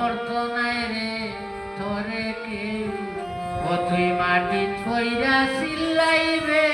করতো নাই রে তোরে কে? ও তুই মাটি ছইরা সিল্লাইবে।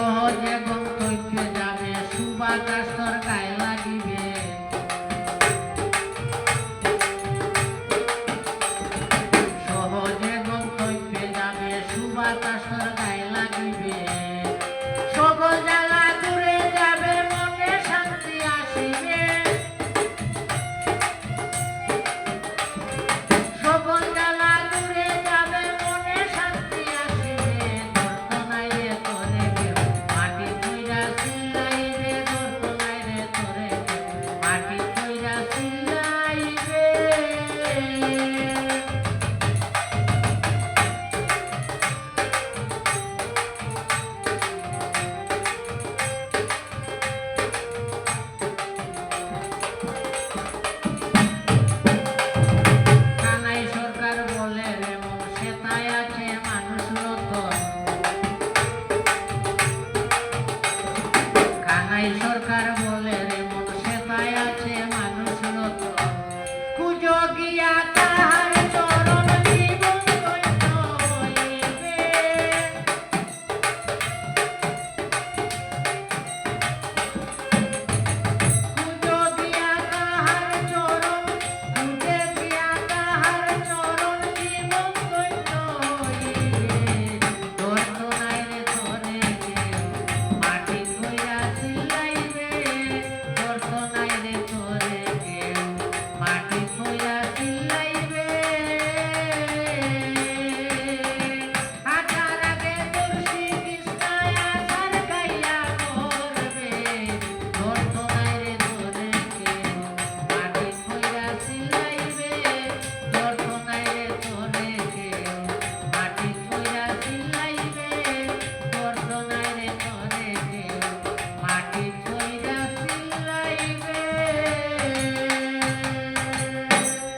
সহজে গন্তব্যে যাবে সুবাতাস্তর গায়ে